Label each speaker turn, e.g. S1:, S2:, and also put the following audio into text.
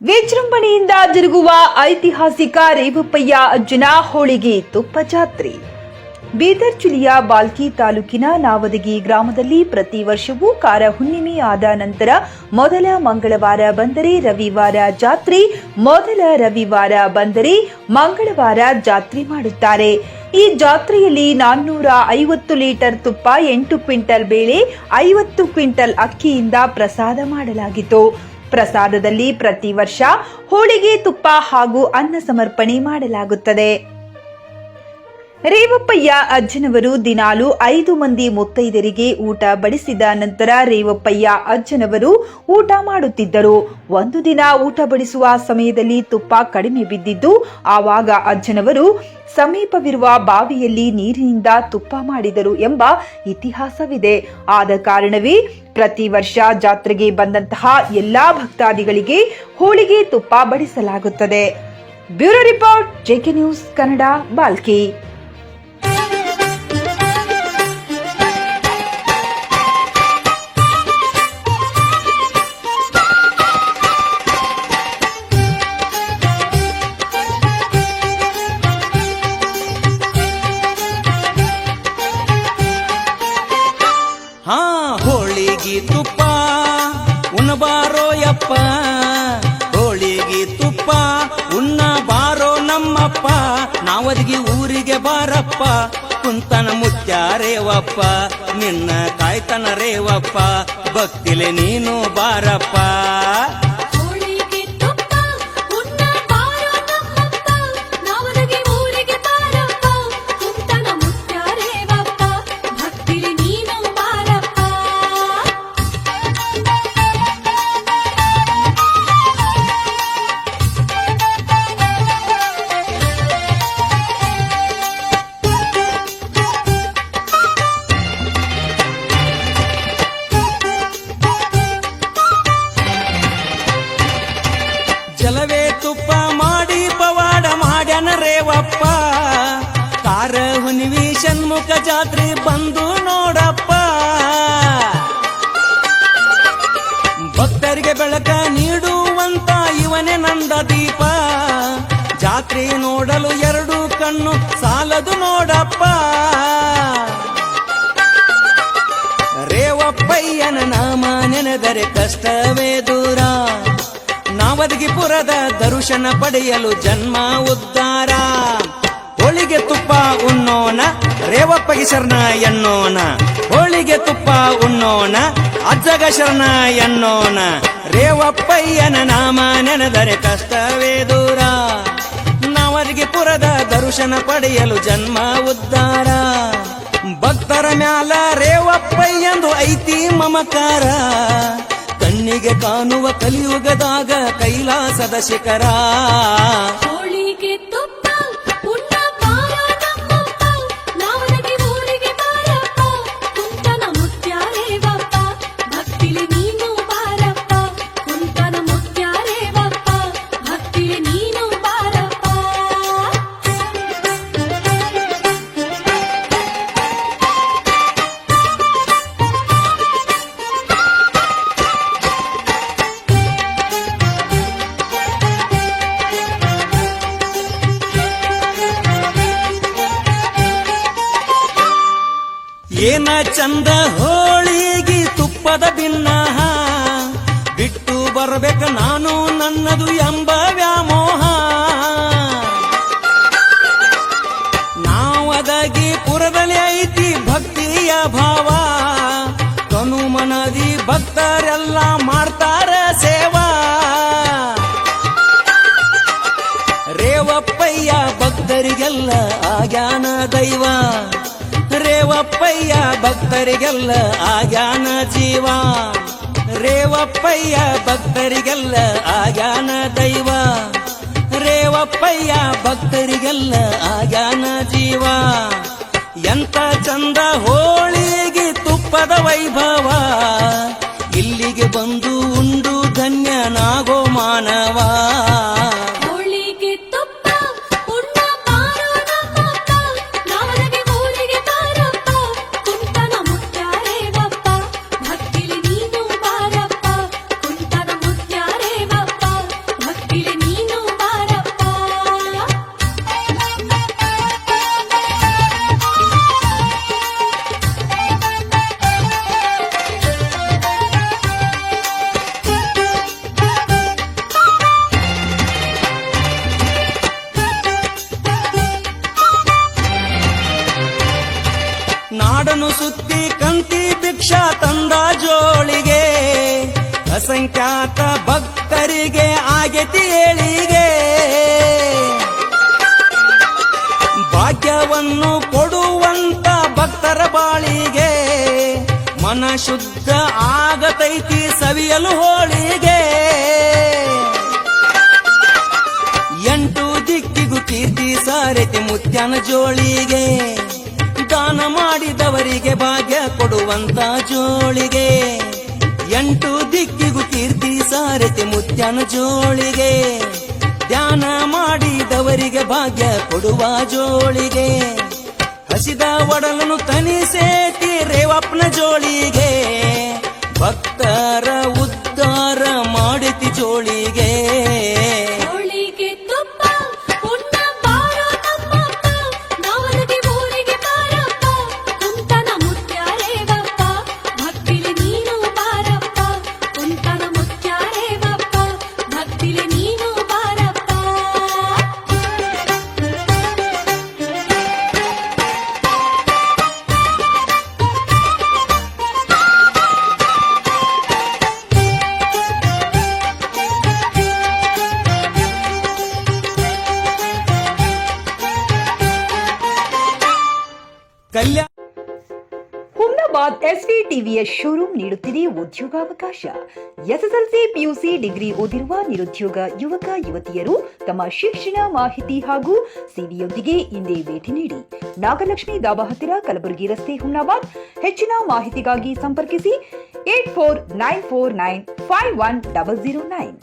S1: ವಿಜೃಂಭಣೆಯಿಂದ ಜರುಗುವ ಐತಿಹಾಸಿಕ ರೇವಪ್ಪಯ್ಯ ಅಜ್ಜನ ಹೋಳಿಗೆ ತುಪ್ಪ ಜಾತ್ರೆ. ಬೀದರ್ ಜಿಲ್ಲೆಯ ಬಾಲ್ಕಿ ತಾಲೂಕಿನ ನಾವದಗಿ ಗ್ರಾಮದಲ್ಲಿ ಪ್ರತಿ ವರ್ಷವೂ ಕಾರ ಹುಣ್ಣಿಮೆ ಆದ ನಂತರ ಮೊದಲ ಮಂಗಳವಾರ ಬಂದರೆ ರವಿವಾರ ಜಾತ್ರೆ, ಮೊದಲ ರವಿವಾರ ಬಂದರೆ ಮಂಗಳವಾರ ಜಾತ್ರೆ ಮಾಡುತ್ತಾರೆ. ಈ ಜಾತ್ರೆಯಲ್ಲಿ ನಾನ್ನೂರ ಐವತ್ತು ಲೀಟರ್ ತುಪ್ಪ, ಎಂಟು ಕ್ವಿಂಟಲ್ ಬೇಳೆ, ಐವತ್ತು ಕ್ವಿಂಟಲ್ ಅಕ್ಕಿಯಿಂದ ಪ್ರಸಾದ ಮಾಡಲಾಗಿತ್ತು. ಪ್ರಸಾದದಲ್ಲಿ ಪ್ರತಿ ವರ್ಷ ಹೋಳಿಗೆ ತುಪ್ಪ ಹಾಗೂ ಅನ್ನ ಸಮರ್ಪಣೆ ಮಾಡಲಾಗುತ್ತದೆ. ರೇವಪ್ಪಯ್ಯ ಅಜ್ಜನವರು ದಿನಾಲು ಐದು ಮಂದಿ ಮುತ್ತೈದರಿಗೆ ಊಟ ಬಡಿಸಿದ ನಂತರ ರೇವಪ್ಪಯ್ಯ ಅಜ್ಜನವರು ಊಟ ಮಾಡುತ್ತಿದ್ದರು. ಒಂದು ದಿನ ಊಟ ಬಡಿಸುವ ಸಮಯದಲ್ಲಿ ತುಪ್ಪ ಕಡಿಮೆ ಬಿದ್ದಿದ್ದು, ಆವಾಗ ಅಜ್ಜನವರು ಸಮೀಪವಿರುವ ಬಾವಿಯಲ್ಲಿ ನೀರಿನಿಂದ ತುಪ್ಪ ಮಾಡಿದರು ಎಂಬ ಇತಿಹಾಸವಿದೆ. ಆದ ಕಾರಣವೇ ಪ್ರತಿ ವರ್ಷ ಜಾತ್ರೆಗೆ ಬಂದಂತಹ ಎಲ್ಲಾ ಭಕ್ತಾದಿಗಳಿಗೆ ಹೋಳಿಗೆ ತುಪ್ಪ ಬಡಿಸಲಾಗುತ್ತದೆ. Bureau report JK news Kannada, Balki.
S2: ನಾವದಿಗೆ ಊರಿಗೆ ಬಾರಪ್ಪ? ಕುಂತನ ಮುತ್ಯ ರೇವಪ್ಪ ನಿನ್ನ ಕಾಯ್ತನ ರೇವಪ್ಪ? ಭಕ್ತಿಲೆ ನೀನು ಬಾರಪ್ಪ? ಜಲವೇ ತುಪ್ಪ ಮಾಡಿ ಪವಾಡ ಮಾಡ್ಯಾನ ರೇವಪ್ಪ. ಕಾರ ಹುನಿವಿ ಷಣ್ಮುಖ ಜಾತ್ರೆ ಬಂದು ನೋಡಪ್ಪ. ಭಕ್ತರಿಗೆ ಬೆಳಕ ನೀಡುವಂತ ಇವನೇ ನಂದ ದೀಪ. ಜಾತ್ರೆ ನೋಡಲು ಎರಡು ಕಣ್ಣು ಸಾಲದು ನೋಡಪ್ಪ. ರೇವಪ್ಪಯ್ಯನ ನಾಮ ನೆನೆದರೆ ಕಷ್ಟವೇ ದೂರ. ನಾವದಗಿಪುರದ ದರ್ಶನ ಪಡೆಯಲು ಜನ್ಮ ಉದ್ಧಾರ ಹೋಳಿಗೆ ತುಪ್ಪ ಉಣ್ಣೋಣ ರೇವಪ್ಪಗೆ ಶರಣ ಎನ್ನೋಣ ಹೋಳಿಗೆ ತುಪ್ಪ ಉಣ್ಣೋಣ, ಅಜ್ಜಗ ಶರಣ ಎನ್ನೋಣ ರೇವಪ್ಪಯ್ಯನ ನಾಮ ನೆನೆದರೆ ಕಷ್ಟವೇ ದೂರ. ನಾವರಿಗೆ ಪುರದ ದರ್ಶನ ಪಡೆಯಲು ಜನ್ಮ ಉದ್ಧಾರ ಭಕ್ತರ ಮ್ಯಾಲ ರೇವಪ್ಪಯ್ಯಂದು ಐತಿ ಮಮಕಾರ. ಕಣ್ಣಿಗೆ ಕಾಣುವ ಕಲಿಯುಗದಾಗ ಕೈಲಾಸದ ಶಿಖರ. ಏನ ಚಂದ ಹೋಳಿಗೆ ತುಪ್ಪದ ಭಿನ್ನ ಬಿಟ್ಟು ಬರಬೇಕ ನಾನು ನನ್ನದು ಎಂಬ ವ್ಯಾಮೋಹ. ನಾವದಾಗಿ ಪುರದಲ್ಲಿ ಐತಿ ಭಕ್ತಿಯ ಭಾವ, ತನು ಮನದಿ ಭಕ್ತರೆಲ್ಲ ಮಾಡ್ತಾರ ಸೇವಾ. ರೇವಪ್ಪಯ್ಯ ಭಕ್ತರಿಗೆಲ್ಲ ಆಗ್ಯಾನ ದೈವ. ರೇವಪ್ಪಯ್ಯ ಭಕ್ತರಿಗೆಲ್ಲ ಆಗ್ಯಾನ ಜೀವ. ರೇವಪ್ಪಯ್ಯ ಭಕ್ತರಿಗೆಲ್ಲ ಆಗ್ಯಾನ ದೈವ. ರೇವಪ್ಪಯ್ಯ ಭಕ್ತರಿಗೆಲ್ಲ ಆಗ್ಯಾನ ಜೀವ. ಎಂತ ಚಂದ ಹೋಳಿಗೆ ತುಪ್ಪದ ವೈಭವ. ಇಲ್ಲಿಗೆ ಬಂದು ಉಂಡು ಧನ್ಯನಾಗೋ ಮಾನವ. ಮನ ಶುದ್ಧ ಆಗತೈತಿ ಸವಿಯಲು ಹೋಳಿಗೆ. ಎಂಟು ದಿಕ್ಕಿಗೂ ಕೀರ್ತಿ ಸಾರತಿ ಮುತ್ಯನ ಜೋಳಿಗೆ. ದಾನ ಮಾಡಿದವರಿಗೆ ಭಾಗ್ಯ ಕೊಡುವಂತ ಜೋಳಿಗೆ. ಎಂಟು ದಿಕ್ಕಿಗೂ ಕೀರ್ತಿ ಸಾರತಿ ಮುತ್ಯನ ಜೋಳಿಗೆ. ಧ್ಯಾನ ಮಾಡಿದವರಿಗೆ ಭಾಗ್ಯ ಕೊಡುವ ಜೋಳಿಗೆ. ಹಸಿದ ಒಡಲನು ತನಿಸೇತಿ ರೇವಪ್ಪನ ಜೋಳಿಗೆ. ಭಕ್ತರ ಉದ್ಧಾರ ಮಾಡಿತಿ ಜೋಳಿಗೆ.
S1: ಹುಮ್ನಾಬಾದ್ ಎಸ್ವಿ ಟಿವಿಯ ಶೋರೂಮ್ ನೀಡುತ್ತಿದೆ ಉದ್ಯೋಗಾವಕಾಶ. ಎಸ್ಎಸ್ಎಲ್ಸಿ ಪಿಯುಸಿ ಡಿಗ್ರಿ ಓದಿರುವ ನಿರುದ್ಯೋಗ ಯುವಕ ಯುವತಿಯರು ತಮ್ಮ ಶಿಕ್ಷಣ ಮಾಹಿತಿ ಹಾಗೂ ಸಿವಿಯೊಂದಿಗೆ ಇಂದೇ ಭೇಟಿ ನೀಡಿ. ನಾಗಲಕ್ಷ್ಮಿ ದಾಬಾ ಹತ್ತಿರ ಕಲಬುರಗಿ ರಸ್ತೆ ಹುಮ್ನಾಬಾದ್. ಹೆಚ್ಚಿನ ಮಾಹಿತಿಗಾಗಿ ಸಂಪರ್ಕಿಸಿ eight four nine four nine five one double zero nine.